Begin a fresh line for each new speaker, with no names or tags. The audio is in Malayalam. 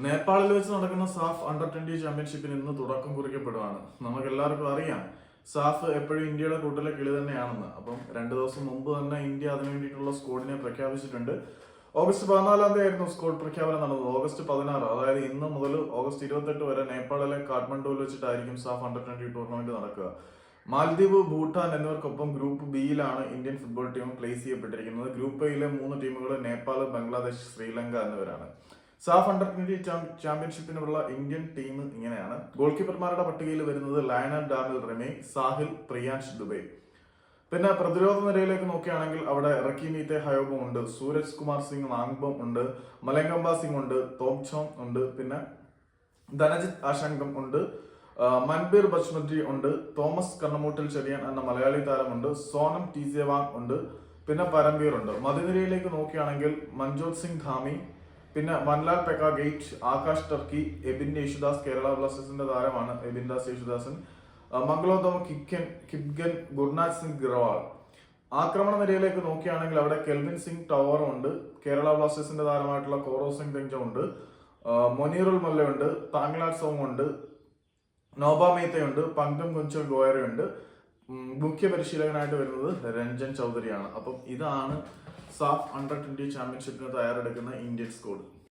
നേപ്പാളിൽ വെച്ച് നടക്കുന്ന സാഫ് അണ്ടർ ട്വന്റി ചാമ്പ്യൻഷിപ്പിന് ഇന്ന് തുടക്കം കുറിക്കപ്പെടുവാണ്. നമുക്ക് എല്ലാവർക്കും അറിയാം സാഫ് എപ്പോഴും ഇന്ത്യയുടെ കൂട്ടിലെ കിളി തന്നെയാണെന്ന്. അപ്പം രണ്ട് ദിവസം മുമ്പ് തന്നെ ഇന്ത്യ അതിനു വേണ്ടിയിട്ടുള്ള സ്കോഡിനെ പ്രഖ്യാപിച്ചിട്ടുണ്ട്. ഓഗസ്റ്റ് പതിനാലാം തീയതി ആയിരുന്നു സ്കോഡ് പ്രഖ്യാപനം നടന്നത്. ഓഗസ്റ്റ് പതിനാറ് അതായത് ഇന്ന് മുതൽ ഓഗസ്റ്റ് ഇരുപത്തെട്ട് വരെ നേപ്പാളിലെ കാഠ്മണ്ഡുവിൽ വെച്ചിട്ടായിരിക്കും സാഫ് അണ്ടർ ട്വന്റി ടൂർണമെന്റ് നടക്കുക. മാലദ്വീപ് ഭൂട്ടാൻ എന്നിവർക്കൊപ്പം ഗ്രൂപ്പ് ബിയിലാണ് ഇന്ത്യൻ ഫുട്ബോൾ ടീം പ്ലേസ് ചെയ്യപ്പെട്ടിരിക്കുന്നത്. ഗ്രൂപ്പ് എയിലെ മൂന്ന് ടീമുകൾ നേപ്പാൾ ബംഗ്ലാദേശ് ശ്രീലങ്ക എന്നിവരാണ്. സാഫ് അണ്ടർ ട്വന്റി ചാമ്പ്യൻഷിപ്പിനുള്ള ഇന്ത്യൻ ടീം ഇങ്ങനെയാണ്. ഗോൾ കീപ്പർമാരുടെ പട്ടികയിൽ വരുന്നത് ലയണൽ ഡാമിൽ റെമി സാഹിൽ പ്രിയാൻഷ് ദുബൈ. പിന്നെ പ്രതിരോധ നിരയിലേക്ക് നോക്കുകയാണെങ്കിൽ അവിടെ റക്കീമീത്തെ ഹയോബും ഉണ്ട് സൂരജ് കുമാർ സിംഗ് നാങ്ബം ഉണ്ട് മലങ്കമ്പ സിംഗ് ഉണ്ട് തോപ്ചോം ഉണ്ട് പിന്നെ ധനജിത് ആശങ്കം ഉണ്ട് മൻബീർ ബജ്മതി ഉണ്ട് തോമസ് കണ്ണമൂട്ടിൽ ചെറിയാൻ എന്ന മലയാളി താരമുണ്ട് സോനം ടി ഉണ്ട് പിന്നെ പരംബീർ ഉണ്ട്. മധുനിരയിലേക്ക് നോക്കുകയാണെങ്കിൽ മഞ്ജോത് സിംഗ് ധാമി പിന്നെ മൻലാൽ പെക്ക ഗേറ്റ് ആകാശ് ടർക്കി എബിൻ യേശുദാസ് കേരള ബ്ലാസ്റ്റേഴ്സിന്റെ താരമാണ് എബിൻ ദാസ് യേശുദാസൻ. മംഗളോദമ കിക്കൻ കിബ്ഗൻ ഗുർനാഥ് സിംഗ് ഗ്രവാൾ. ആക്രമണ നിരയിലേക്ക് നോക്കുകയാണെങ്കിൽ അവിടെ കെൽവിൻ സിംഗ് ടവർ ഉണ്ട് കേരള ബ്ലാസ്റ്റേഴ്സിന്റെ താരമായിട്ടുള്ള കോറോ സിംഗ് തെഞ്ചോ ഉണ്ട് മൊനീറുൽ മല്ലയുണ്ട് താങ്ലാട് സോങ് ഉണ്ട് നോബ മേത്തയുണ്ട് പങ്കം കുഞ്ചൽ ഗോയറയുണ്ട് ഉം, മുഖ്യ പരിശീലകനായിട്ട് വരുന്നത് രഞ്ജൻ ചൗധരിയാണ്. അപ്പം ഇതാണ് സാഫ് അണ്ടർ ട്വന്റി ചാമ്പ്യൻഷിപ്പിന് തയ്യാറെടുക്കുന്ന ഇന്ത്യൻ സ്ക്വാഡ്